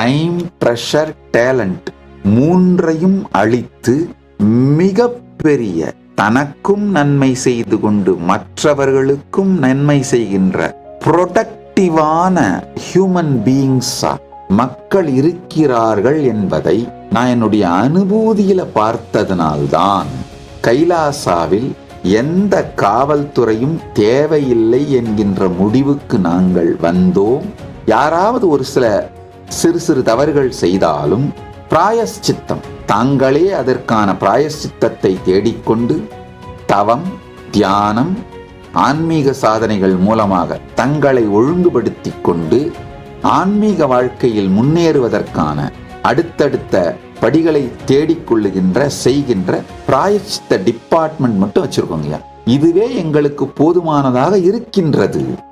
Time pressure talent மூன்றையும் அழித்து மிக பெரிய தனக்கும் நன்மை செய்து கொண்டு மற்றவர்களுக்கும் நன்மை செய்கின்ற ப்ரொடக்டிவான ஹியூமன் பீயிங்ஸா மக்கள் இருக்கிறார்கள் என்பதை நான் என்னுடைய அனுபூதியில பார்த்ததனால்தான் கைலாசாவில் எந்த காவல்துறையும் தேவையில்லை என்கின்ற முடிவுக்கு நாங்கள் வந்தோம். யாராவது ஒரு சில சிறு சிறு தவறுகள் செய்தாலும் பிராயஷ்சித்தம் தாங்களே அதற்கான பிராயஷ்சித்தத்தை தேடிக்கொண்டு தவம் தியானம் ஆன்மீக சாதனைகள் மூலமாக தங்களை ஒழுங்குபடுத்தி கொண்டு ஆன்மீக வாழ்க்கையில் முன்னேறுவதற்கான அடுத்தடுத்த படிகளை தேடிக்கொள்ளுகின்ற செய்கின்ற பிராயச்சித்த டிபார்ட்மெண்ட் மட்டும் வச்சுருக்கோங்கய்யா. இதுவே எங்களுக்கு போதுமானதாக இருக்கின்றது.